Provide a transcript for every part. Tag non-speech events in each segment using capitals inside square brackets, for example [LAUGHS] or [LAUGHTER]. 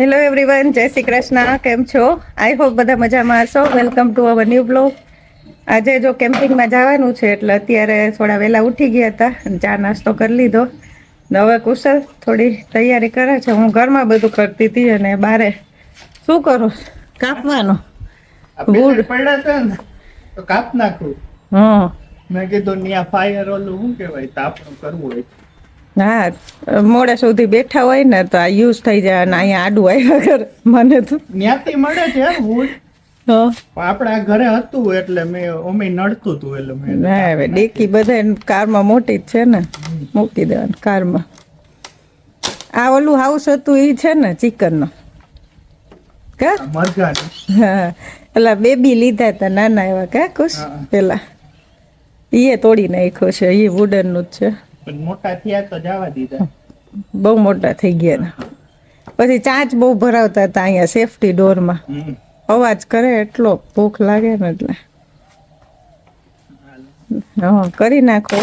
Hello everyone જય શ્રી કૃષ્ણ. કેમ છો? આઈ હોપ બધા મજામાં હશો. Welcome to our new blog આજે જો કેમ્પિંગમાં જવાનું છે એટલે અત્યારે થોડા વહેલા ઉઠી ગયા હતા અને ચા નાસ્તો કરી લીધો. હવે કુશલ થોડી તૈયારી કરે છે. હું ઘરમાં બધું કરતી હતી અને બારે શું કરું? કાપવાનું. ગુડ કાપ નાખું. હં મેં કીધું ફાયર ઓલું શું કહેવાય? તાપણું કરવું હોય. હા મોડે સુધી બેઠા હોય ને તો આ યુઝ થઈ જાય અને અહીંયા આડું આવ્યા કરે. મને તો. ન્યાથી મળે છે આપણા ઘરે હતું એટલે મેં અમે નડતું હતું એટલે મેં ના હવે ડેકી બધા કારમાં મોટી જ છે ને. મૂકી દેવાનું કારમાં. આ ઓલું હાઉસ હતું એ છે ને ચિકનનો કા? હા પેલા બેબી લીધા હતા નાના એવા કા કુશ? પેલા. એ તોડી નાખ્યો છે એ વુડનનું જ છે. પણ મોટા થયા તો જવા દીધા. બહુ મોટા થઈ ગયા પછી ચાંચ બહુ ભરાવતા હતા અહીંયા સેફટી ડોરમાં. અવાજ કરે એટલો ભૂખ લાગે ને એટલે. હા કરી નાખો.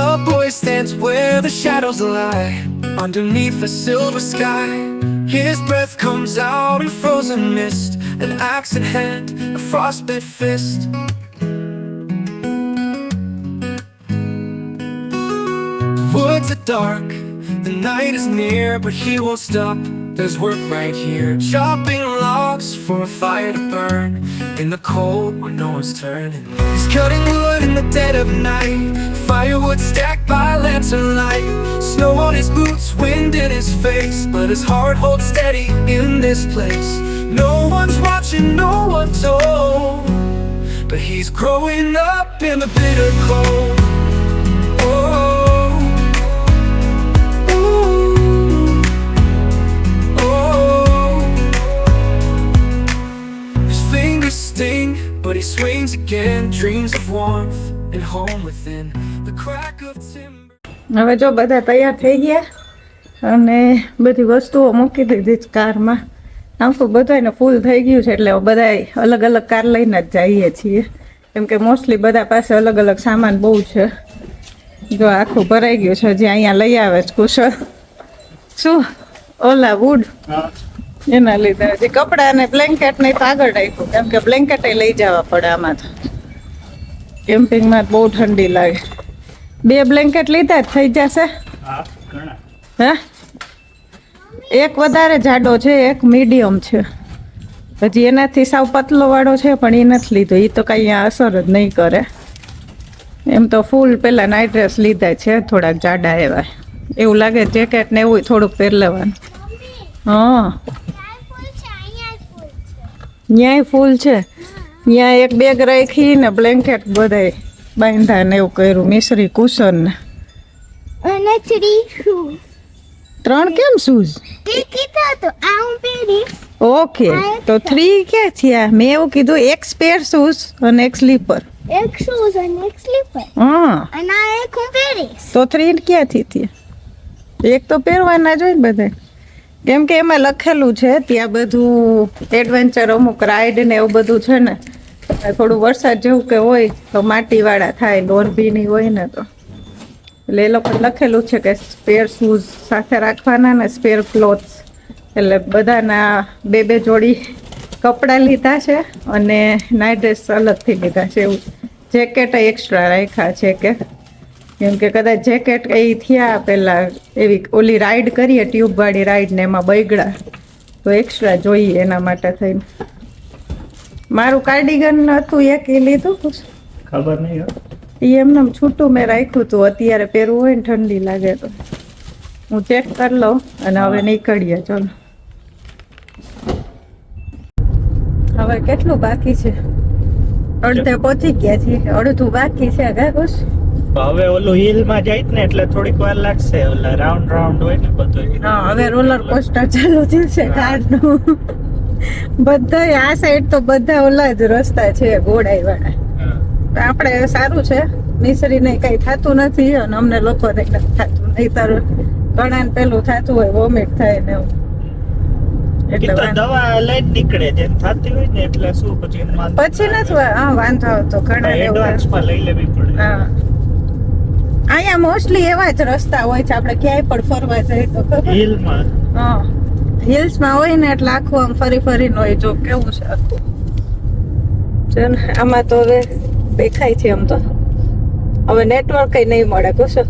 A boy stands where the shadows lie Underneath the silver sky. His breath comes out in frozen mist An axe in hand, a frostbit fist. Woods are dark, the night is near But he won't stop, there's work right here Chopping logs for a fire to burn In the cold where no one's turning. He's cutting wood in the dead of night. Firewood stacked by lantern light. Snow on his boots, wind in his face. But his heart holds steady in this place. No one's watching, no one told. But he's growing up in the bitter cold he swings again. Dreams of warmth and home within the crack of timber. હવે જો બધા તૈયાર થઈ ગયા અને બધી વસ્તુઓ મૂકી દીધી જ કારમાં આમ તો બધાને ફૂલ થઈ ગયું છે એટલે બધા અલગ અલગ કાર લઈને જ જઈએ છીએ કેમ કે મોસ્ટલી બધા પાસે અલગ અલગ સામાન બહુ છે જો આખું ભરાઈ ગયું છે જે અહીંયા લઈ આવે છે કુશળ શું ઓલા વુડ હા. એના લીધે હજી કપડા અને બ્લેન્કેટ ને આગળ રાખ્યું. કેમ કે બ્લેન્કેટ લઈ જવા પડે આમાં તો. કેમ્પિંગમાં બહુ ઠંડી લાગે. બે બ્લેન્કેટ લીધા જ થઈ જશે. હા એક વધારે જાડો છે એક મીડિયમ છે. હજી એનાથી સાવ પતલો વાળો છે પણ એ નથી લીધો. એ તો કાંઈ અહીંયા અસર જ નહીં કરે. એમ તો ફૂલ પેલા નાઇટ ડ્રેસ લીધા છે થોડાક જાડા એવા. એવું લાગે જેકેટ ને એવું થોડુંક પહેર લેવાનું હા. ન્યાય ફૂલ છે. ત્યાં એક બેગ રાખી ને બ્લેન્કેટ બધાય બાંધા ને એવું કર્યું. મિશ્રી કુશન ને. અને થ્રી શૂઝ ત્રણ કેમ શૂઝ? તે કીધા તો આ હું પહેરીશ. ઓકે તો થ્રી ક્યાં થયા? મેં એવું કીધું એક સ્પેર શૂઝ અને એક સ્લીપર એક શૂઝ અને એક સ્લીપર હા. અને આ એક હું પહેરીશ. તો થ્રી ક્યાંથી થયા? એક તો પહેરવાના જ હોય ને બધા કેમ કે એમાં લખેલું છે ત્યાં બધું એડવેન્ચર અમુક રાઈડ ને એવું બધું છે ને થોડું વરસાદ જેવું કે હોય તો માટીવાળા થાય લોરભીની હોય ને તો. એટલે એ લોકો લખેલું છે કે સ્પેર શૂઝ સાથે રાખવાના ને સ્પેર ક્લોથ્સ એટલે બધાના બે બે જોડી કપડાં લીધા છે અને નાઇટ ડ્રેસ અલગથી લીધા છે એવું. જેકેટ એક્સ્ટ્રા રાખ્યા છે કે કેમ કે કદાચ જેકેટ એ થયા પેલા એવી ઓલી રાઈડ કરીએ ટ્યુબવાળી રાઈડ ને એમાં બગડા. તો એક્સ્ટ્રા જોઈએ એના માટે થઈને. મારું કાર્ડિગન હતું એક એ લીધું ખબર નહીં. એ એમને છૂટું મેં રાખ્યું હતું અત્યારે પહેરવું હોય ને ઠંડી લાગે તો. હું ચેક કરી લઉં અને હવે નીકળીએ ચલો. હવે કેટલું બાકી છે? અડધે પહોંચી ગયા છીએ. અડધું બાકી છે કા ખુશ હવે ઓલું હિલમાં જાય ને એટલે થોડીક વાર લાગશે ઓલા રાઉન્ડ રાઉન્ડ હોય ને બધું હા હવે રોલર કોસ્ટર ચાલુ થયું છે કારનું. બધા આ સાઈડ તો બધા ઓલા જ રસ્તા છે ઘોડાઈ વાળા આપણે સારું છે. નિસરીને કઈ થતું નથી અને અમને લોકો ને થતું નહીતર ઘણા ને પેલું થતું હોય વોમિટ થાય ને એવું. એટલે દવા લઈને નીકળે જેમ થતી હોય ને એટલે શું પછી પછી નથી હા વાંધો આવતો ઘણા એડવાન્સમાં લઈ લેવી પડે. હા. અહીંયા મોસ્ટલી એવા જ રસ્તા હોય છે. આપણે ક્યાંય પણ ફરવા જઈએ તો ખબર હા. હિલ્સમાં હોય ને એટલે આખું આમ ફરી ફરીને હોય. જો કેવું છે આખું. જો ને આમાં તો હવે દેખાય છે આમ તો. હવે નેટવર્ક કઈ નહીં મળે કુશો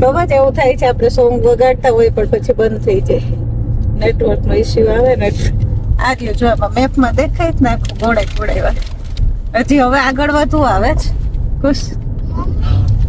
ખબર જ એવું થાય છે આપણે સોંગ વગાડતા હોય પણ પછી બંધ થઈ જાય. નેટવર્ક નો ઇસ્યુ આવે ને એટલે. આ રહ્યો જો આમાં મેપમાં દેખાય જ ને આખું ગોળે ગોળે હજી હવે આગળ વધુ આવે છે ખુશ?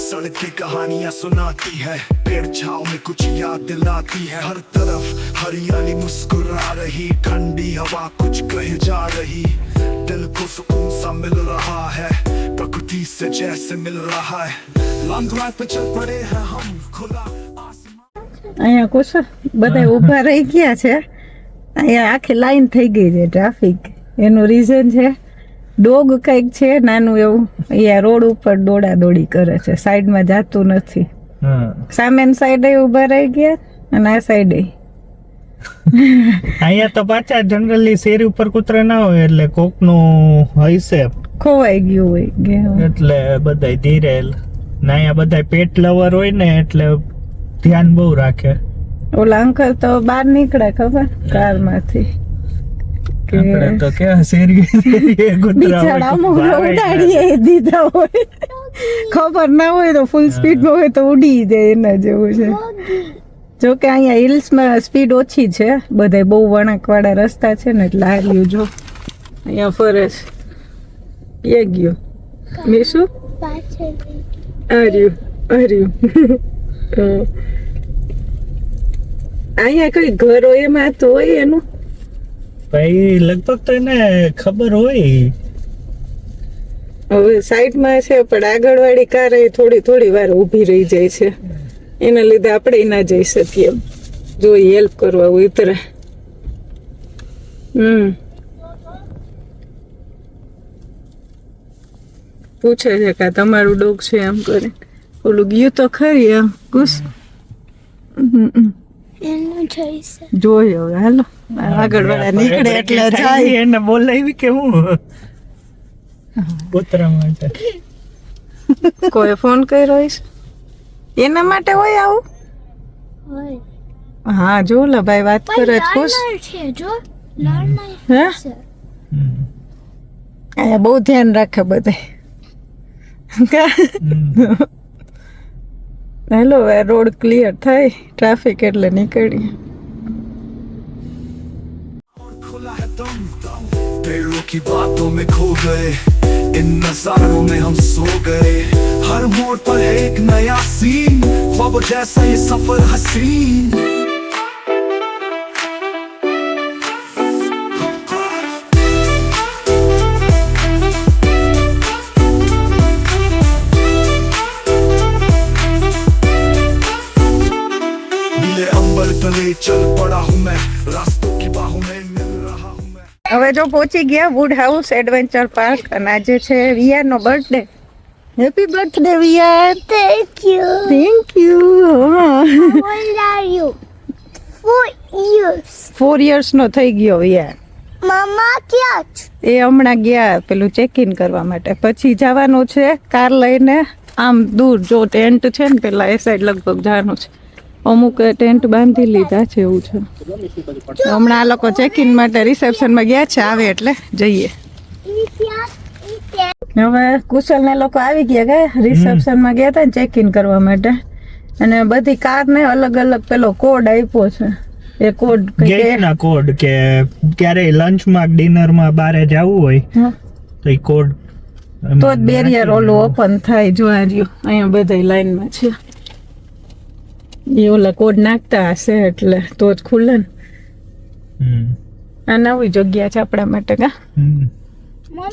सड़क की कहानियां सुनाती है पेड़ छाव में कुछ याद दिलाती है हर तरफ हरियाली मुस्कुरा रही ठंडी हवा कुछ कह जा रही दिल को सुकून सा मिल रहा है प्रकृति से जैसे मिल रहा है लॉन्ग ड्राइव पे चल पड़े हैं हम खुला आसमान અહીંયા કુશ બધા ઊભા રહી ગયા છે અહીંયા આખી લાઈન થઈ ગઈ છે ટ્રાફિક એનું રીઝન છે ડોગ કંઈક છે નાનું એવું. અહીંયા રોડ ઉપર દોડા દોડી કરે છે. સાઈડમાં જાતું નથી. હા. સામેની સાઈડે ઊભા રહી ગયા અને આ સાઈડે. અહીંયા તો પાછા જનરલી શેરી ઉપર કૂતરા ના હોય એટલે કોકનું હશે ખોવાઈ ગયું હોય ગયા એટલે બધાય ધીરે ને અહીંયા બધાય પેટ લવર હોય ને એટલે ધ્યાન બહુ રાખે. ઓલા અંકલ તો બહાર નીકળ્યા ખબર? કારમાંથી. આપણે તો કે શેરી [LAUGHS] બિચારા ઉડાડીએ દીધા હોય. ખબર ના હોય તો ફૂલ સ્પીડમાં હોય તો ઉડી જાય એના જેવું છે. જો કે અહીંયા હિલ્સમાં સ્પીડ ઓછી છે. બધે બહુ વળાંકવાળા રસ્તા છે ને એટલે આ રહ્યું જો. અહીંયા ફરે છે એ ગયો. મીશું રહ્યું. હમ. [LAUGHS] અહીંયા કઈ ઘર હોય એમાં તો હોય એનું? ભાઈ, લગભગ તો એને ખબર હોય. હવે સાઈડમાં છે, પણ આગળવાળી કાર એ થોડી થોડી વાર ઊભી રહી જાય છે. એના લીધે આપણે ના જઈ શકીએ. જો હેલ્પ કરવા ઉતરે હમ. પૂછે છે કે તમારું ડોગ છે એમ કરે ઓલું ગયું તો ખરી એમ. ગુસ હમ જોઈશે જોઈ હવે હાલો. આગળ વાળા નીકળે એટલે જાય. એને બોલાવી કે હું? કૂતરા માટે. કોઈ ફોન કર્યો હોઈશ? એના માટે હોય આવું? હા જો લા ભાઈ વાત કરે જ ખુશ? હા જો. હે? અહીંયા બહુ ધ્યાન રાખે બધે. હમ. હેલો હવે રોડ ક્લિયર થાય ટ્રાફિક એટલે નીકળીએ खुला है दम पेड़ों की बातों में खो गए इन नजारों में हम सो गए हर मोड़ पर है एक नया सीन ख्वाब जैसा ये सफर हसीन જો પહોંચી ગયા વુડ હાઉસ એડવેન્ચર પાર્ક અને આજે છે વિયાર. નો birthday happy birthday Viyar thank you thank you. Four years નો થઈ ગયો વિયાર. મામા ક્યાં છે? એ હમણાં ગયા પેલું ચેક ઇન કરવા માટે. પછી જવાનું છે કાર લઈને. આમ દૂર જો ટેન્ટ છે ને પેલા એ સાઈડ લગભગ જવાનું છે. અમુક ટેન્ટ બાંધી લીધા છે એવું છે. હમણાં આ લોકો ચેક ઇન માટે રિસેપ્શનમાં ગયા છે આવે એટલે જઈએ? હવે કુશલ ને લોકો આવી ગયા ગયા રિસેપ્શનમાં ગયા હતા ચેક ઇન કરવા માટે. અને બધી કારને અલગ અલગ પેલો કોડ આપ્યો છે. એ કોડ ગેટના કોડ કે ક્યારેય લંચમાં ડિનરમાં બારે જવું હોય તો એ કોડ તો જ બેરિયર ઓલું ઓપન થાય જો આ રહ્યું. અહીંયા બધા લાઈનમાં છે. એ ઓલા કોડ નાખતા હશે એટલે તો જ ખુલે ને. આ નવી જગ્યા છે આપણા માટે કા? હમ.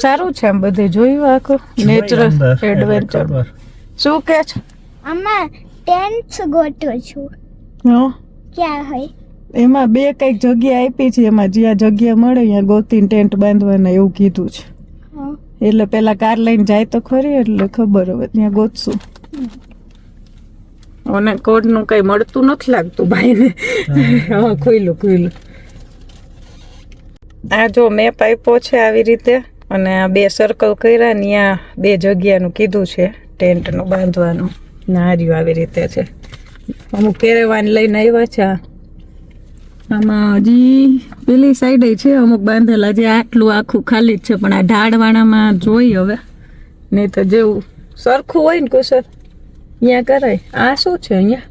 સારું છે આમ બધે જોયું આખું. નેચરલ એડવેન્ચર શું કે છે? આમાં ટેન્ટ્સ ગોઠવું છું. હં? ક્યાં હોય? એમાં બે કંઈક જગ્યા આપી છે એમાં જ્યાં જગ્યા મળે ત્યાં ગોતીને ટેન્ટ બાંધવાના એવું કીધું છે. હં. એટલે પેલા કાર લઈને જાય તો ખરી એટલે ખબર હવે ત્યાં ગોતશું. અને કોડનું કઈ મળતું નથી લાગતું ભાઈને. હા. ખુલ્લું ખુલ્લું આ જો મેપ આપ્યો છે આવી રીતે અને આ બે સર્કલ કર્યા ને ત્યાં બે જગ્યાનું કીધું છે ટેન્ટનું બાંધવાનું. નાર્યું આવી રીતે છે. અમુક કેરેવાન લઈને આવ્યા છે આમાં હજી પેલી સાઈડે છે અમુક બાંધેલા જે આટલું આખું ખાલી જ છે પણ આ ઢાળવાળામાં જોઈ હવે. નહીં તો જેવું સરખું હોય ને કુસર અહીંયા કરે આ શું છે અહીંયા?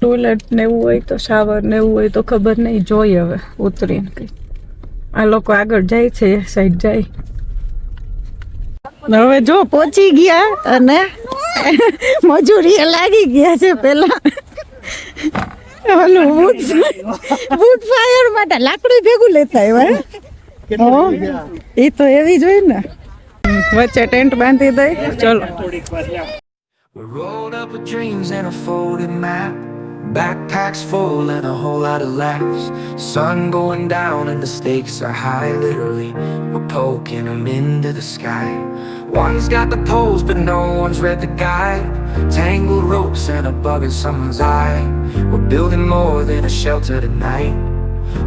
ટોયલેટ ને એવું હોય તો શાવર ને એવું હોય તો ખબર નહીં. જોઈ હવે ઉતરીને કઈ આ લોકો આગળ જાય છે એ સાઈડ જાય. હવે જો પહોંચી ગયા અને મજૂરી લાગી ગયા છે પેલા ઓલું wood ફાયર માટે લાકડું ભેગું લેતા આવ્યા હે? એ તો એવી જોઈ ને. વચ્ચે ટેન્ટ બાંધી દઈ ચલો We rolled up with dreams and a folded map. Backpacks full and a whole lot of laughs. Sun going down and the stakes are high, literally. We're poking them into the sky. One's got the poles, but no one's read the guide. Tangled ropes and a bug in someone's eye. We're building more than a shelter tonight.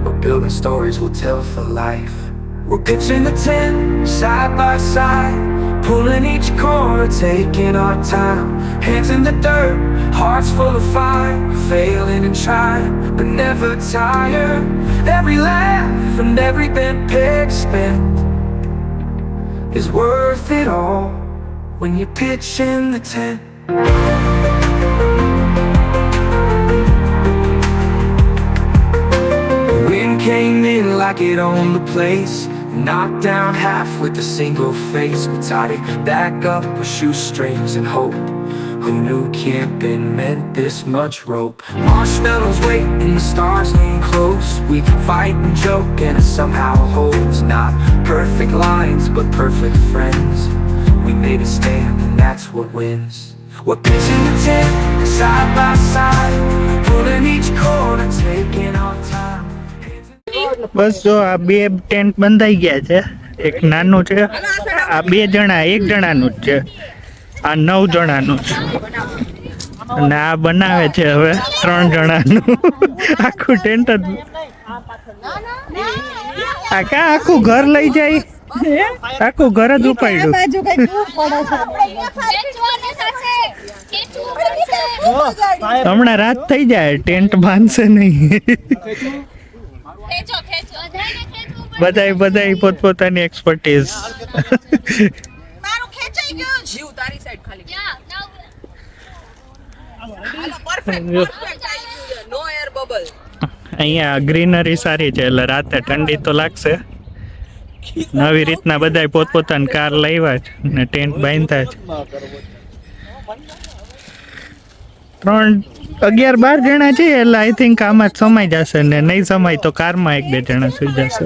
We're building stories we'll tell for life. We're pitching the tent side by side, pulling each corner, taking our time. Hands in the dirt, hearts full of fire, failing and trying, but never tired. Every laugh and every bent peg spent is worth it all when you're pitching the tent. The wind came in like it owned the place. Knocked down half with a single face. We tied it back up with shoestrings and hope. Who knew camping meant this much rope? Marshmallows wait and the stars lean close. We fight and joke and it somehow holds. Not perfect lines, but perfect friends. We made a stand and that's what wins. We're pitching the tent side by side, pulling each corner, taking our time. બસ જો આ બે tent બંધાઈ ગયા છે. એક નાનું છે, આ બે જણા, એક જણાનું જ છે. આ નવ જણાનું છે. અને આ બનાવે છે હવે ત્રણ જણાનું. આખું ટેન્ટ જ આ કા આખું ઘર લઈ જાય? આખું ઘર જ ઉપાડ્યું. હમણાં રાત થઈ જાય, ટેન્ટ બાંધશે નહીં. બધાય બધાય પોતપોતાની એક્સપર્ટીઝ અહીંયા ગ્રીનરી સારી છે એટલે રાતે ઠંડી તો લાગશે. નવી રીતના બધાય પોતપોતાની કાર લાવ્યા છે ને ટેન્ટ બાંધતા છે ત્રણ અગિયાર બાર જણા છે એટલે આઈ થિંક આમાં જ સમાઈ જશે ને નહીં સમાય તો કારમાં એક બે જણા સુઈ જશે.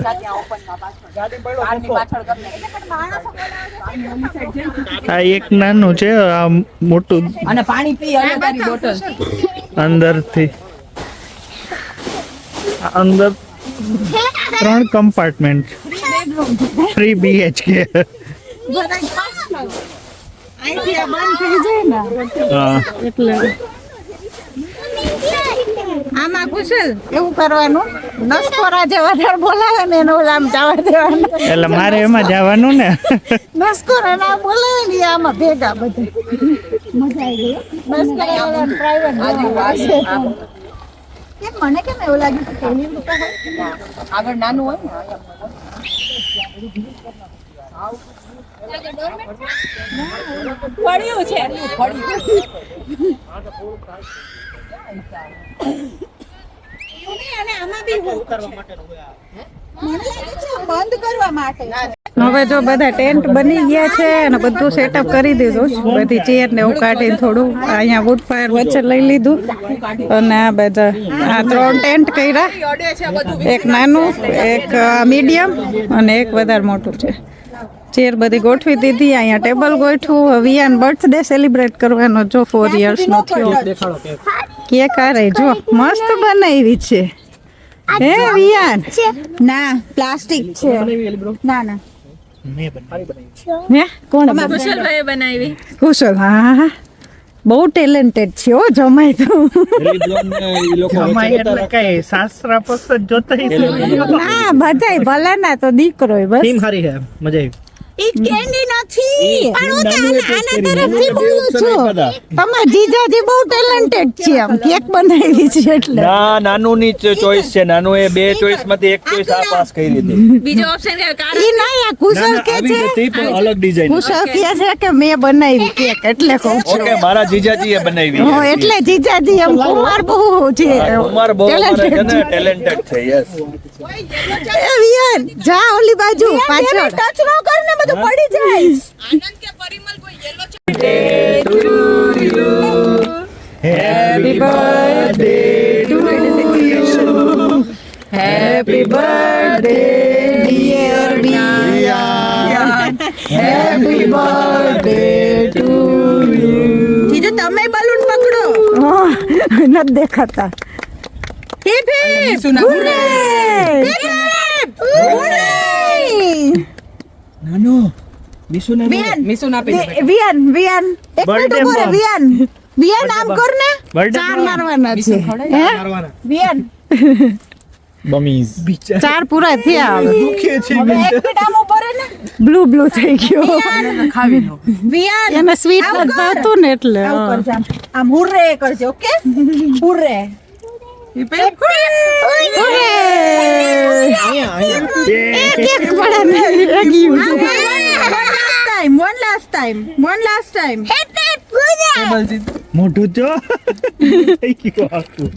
આ એક નાનું છે આ મોટું અને પાણી પી બોટલ અંદરથી. અંદર ત્રણ કમ્પાર્ટમેન્ટ થ્રી બીએચકે બંધ થઈ જાય ને. એટલે આમાં કુશલ એવું કરવાનું? નસકોરા જે વધારે બોલાવે ને એનો આમ જવા દેવાનું. એટલે મારે એમાં જવાનું ને? નસકોરા ના બોલાવે ને આમાં ભેગા બધે. મજા આવી ગઈ બસ પ્રાઇવેટ મને કેમ એવું લાગ્યું આગળ નાનું હોય ને? પડ્યું છે. પડ્યું. હવે જો બધા ટેન્ટ બની ગયા છે અને બધું સેટઅપ કરી દીધું બધી ચેર ને એવું કાઢીને થોડું અહીંયા વુડ ફાયર વચ્ચે લઈ લીધું. અને આ બધા, આ ત્રણ ટેન્ટ કર્યા. એક નાનું, એક મીડિયમ અને એક વધારે મોટું છે. ચેર બધી ગોઠવી દીધી, અહીંયા ટેબલ ગોઠવું વિયાન બર્થડે સેલિબ્રેટ કરવાનો જો ફોર યર્સ નો થયો. કેક આ જો મસ્ત બનાવી? છે. હે વિયાન? ના પ્લાસ્ટિક છે. ના ના. હે કોણ કુશલભાઈએ બનાવી. કુશલ હા હા બહુ ટેલેન્ટેડ છે ઓ જમાય તો. શાસ્ત્ર પુસ્તક જોતા ના ભલાના તો દીકરો બસ. ટીમ મજા આવી. ઈ કેન્ડી નથી. પણ હું તો આના- આના તરફથી બોલું છું. તમારા જીજાજી બહુ ટેલેન્ટેડ છે આમ. કેક બનાવી છે એટલે. ના નાનું ની ચોઈસ છે. નાનું એ બે ચોઈસમાંથી એક ચોઈસ આ પાસ કરી દીધી બીજો ઓપ્શન કે કાર ઈ ના આ કુશલ કે છે? પણ અલગ ડિઝાઇન કુશલ કે છે કે મેં બનાવી કેક એટલે કહું છું. ઓકે મારા જીજાજી એ બનાવી. હો એટલે જીજાજી એમ કુમાર બહુ છે. કુમાર બહુ અમારે છે ને talented ટેલેન્ટેડ છે યસ એ વિયન જા ઓલી બાજુ પાછળ. ટચ નો બધું પડી જાય Happy birthday to you. Happy birthday, dear Vian. Happy birthday to you. બીજું તમે બલૂન પકડો હા, નથી દેખાતા હિપ હિપ હુર્રે! હુર્રે! નાનો વિશુ ને મીસુ ના વિ- વિયાન વિયાન. એક મિનિટ ઊભો રહે. વિયાન. વિયાન આમ કર ને. ચાર મારવાના છે. હે? વિયાન. બમીઝ. ચાર પૂરા થયા હવે. એક મિનિટ આમ ઊભો રહે ને. બ્લુ બ્લુ થઈ ગયો. ખાવી લો વિયાન. એને સ્વીટ નથી ભાવતું ને એટલે. આમ હુર્રે કરજો ઓકે? હુર્રે. ટાઈમ મોઢું થઈ ગયું આખું